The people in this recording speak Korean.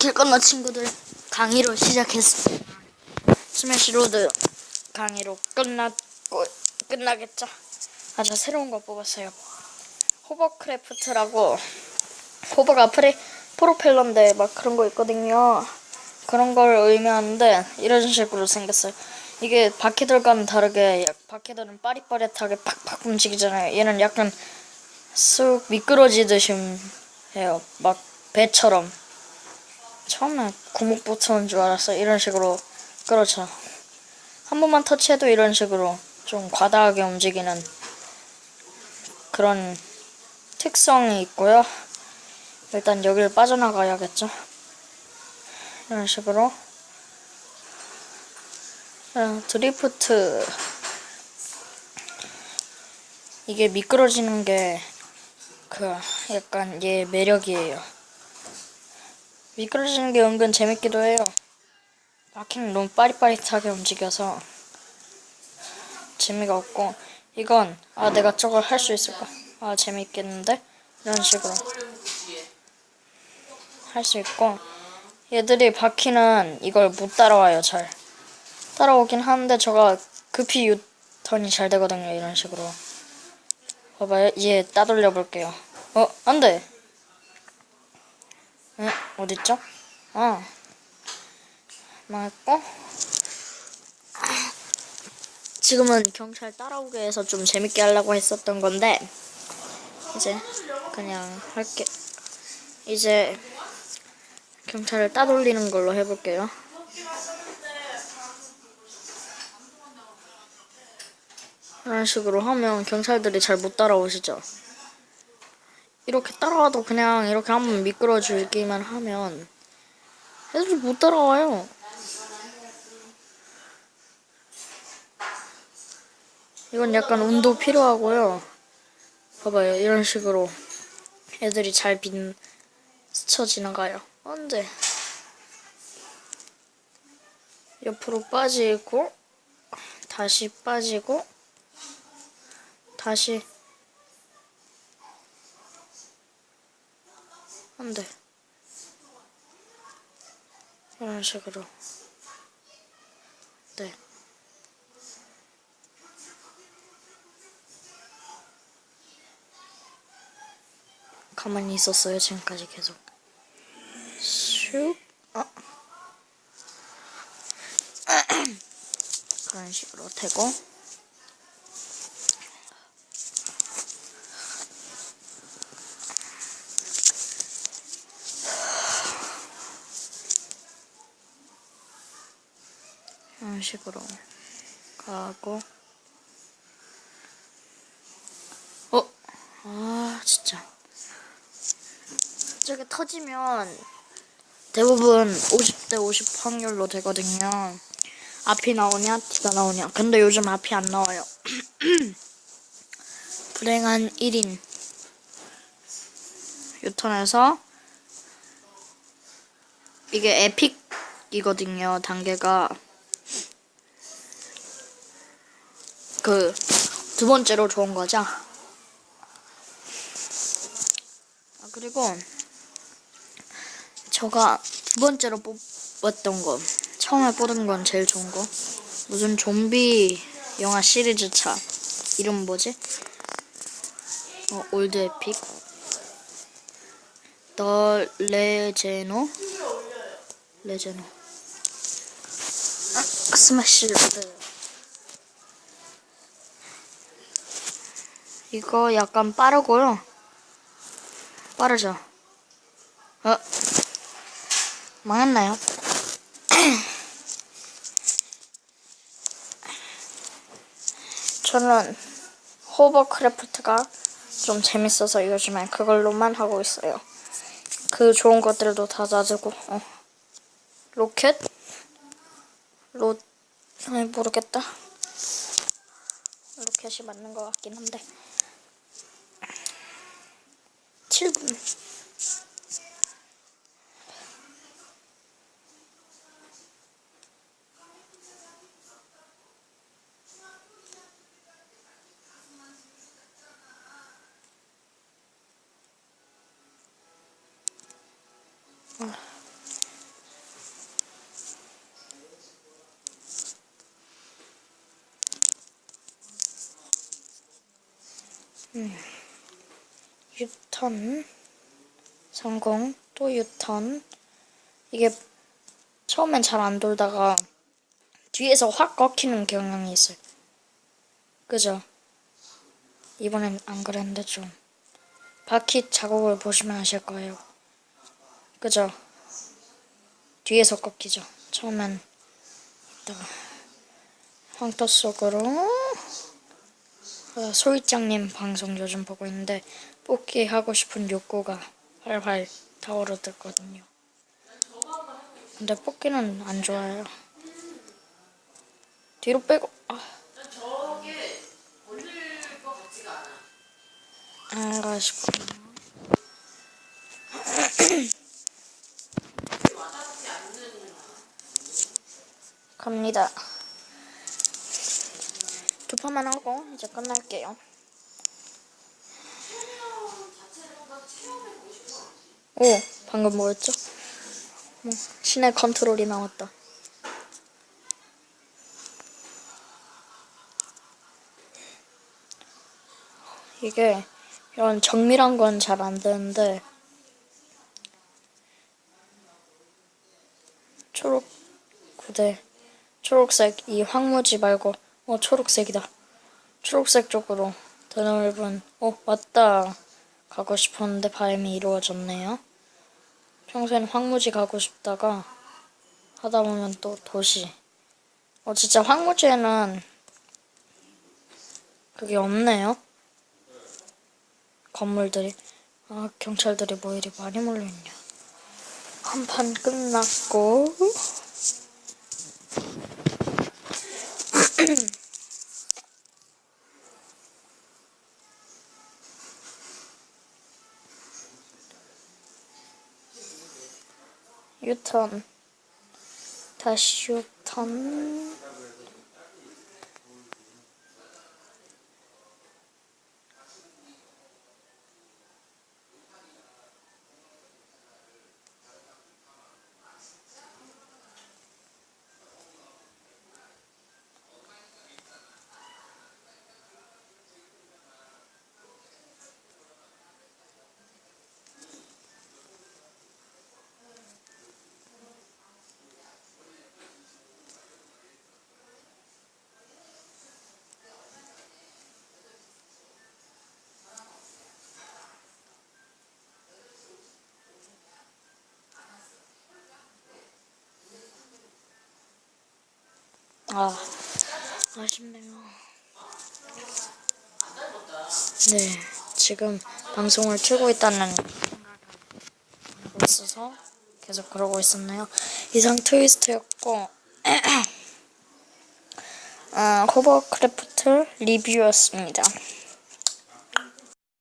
길 건너 친구들 강의로 시작했습니다. 스매시로드 강의로 끝났고 끝나겠죠. 아 저 새로운 거 뽑았어요. 호버크래프트라고 호버가 프레 프로펠러인데 막 그런 거 있거든요. 그런 걸 의미하는데 이런 식으로 생겼어요. 이게 바퀴들과는 다르게 약- 바퀴들은 빠릿빠릿하게 팍팍 움직이잖아요. 얘는 약간 쑥 미끄러지듯이 해요. 막 배처럼. 처음에 구멍 붙는 줄 알았어. 이런 식으로 그렇죠. 한 번만 터치해도 이런 식으로 좀 과다하게 움직이는 그런 특성이 있고요. 일단 여기를 빠져나가야겠죠. 이런 식으로 어, 드리프트 이게 미끄러지는 게 그 약간 얘 매력이에요. 미끄러지는 게 은근 재밌기도 해요. 바퀴는 너무 빠릿빠릿하게 움직여서 재미가 없고 이건 아 내가 저걸 할 수 있을까? 아 재밌겠는데? 이런 식으로 할 수 있고 얘들이 바퀴는 이걸 못 따라와요 잘 따라오긴 하는데 저가 급히 유턴이 잘 되거든요 이런 식으로 봐봐요 얘 따돌려 볼게요 어 안돼 응 어딨죠? 아 망했고. 지금은 경찰 따라오게 해서 좀 재밌게 하려고 했었던 건데 이제 그냥 할게. 이제 경찰을 따돌리는 걸로 해볼게요. 이런 식으로 하면 경찰들이 잘 못 따라오시죠 이렇게 따라와도 그냥 이렇게 한번 미끄러 주기만 하면 애들이 못 따라와요 이건 약간 운도 필요하고요. 봐봐요. 이런 식으로 애들이 잘 빈 스쳐 지나가요. 언제? 옆으로 빠지고 다시 빠지고 다시 안돼. 이런 식으로 네. 가만히 있었어요 지금까지 계속 슉 어. 그런 식으로 되고 이런 식으로 가고 어? 아 진짜 저게 터지면 대부분 50대 50 확률로 되거든요. 앞이 나오냐, 뒤가 나오냐. 근데 요즘 앞이 안 나와요. 불행한 1인. 유턴해서 이게 에픽이거든요. 단계가 그 두 번째로 좋은 거죠. 아, 그리고 저가 두 번째로 뽑았던 거 처음에 뽑은 건 제일 좋은 거. 무슨 좀비 영화 시리즈 차. 이름 뭐지? 어 올드 에픽? 더 레제노? 레제노. 아, 스매시 로드 이거 약간 빠르고요 빠르죠 어 망했나요? 저는 호버크래프트가 좀 재밌어서 요즘에 그걸로만 하고 있어요. 그 좋은 것들도 다 놔두고 어. 로켓? 로... 모르겠다. 로켓이 맞는 것 같긴 한데 shoot. Hmm. You 유턴 성공 또 유턴 이게 처음엔 잘 안 돌다가 뒤에서 확 꺾이는 경향이 있어요. 그죠? 이번엔 안 그랬는데 좀 바퀴 자국을 보시면 아실 거예요. 그죠? 뒤에서 꺾이죠. 처음엔 이따가 황토 속으로 어, 소희짱님 방송 요즘 보고 있는데 뽑기 하고 싶은 욕구가 활활 타오르거든요. 근데 뽑기는 안 좋아요. 뒤로 빼고 아. 안 가시구나. 갑니다. 두 판만 하고 이제 끝날게요. 오, 방금 뭐였죠? 뭐, 신의 컨트롤이 나왔다. 이게 이런 정밀한 건 잘 안 되는데 초록 구대 초록색 이 황무지 말고 어 초록색이다. 초록색 쪽으로 드넓은 어 맞다. 가고 싶었는데 바람이 이루어졌네요. 평소엔 황무지 가고 싶다가 하다 보면 또 도시. 어 진짜 황무지에는 그게 없네요. 건물들이. 아 경찰들이 뭐 이리 많이 몰려있냐. 한 판 끝났고 유턴. 다시 유턴 아 아쉽네요. 네 지금 방송을 틀고 있다는 생각을 있어서 계속 그러고 있었네요. 이상 트위스트였고 어, 호버크래프트 리뷰였습니다.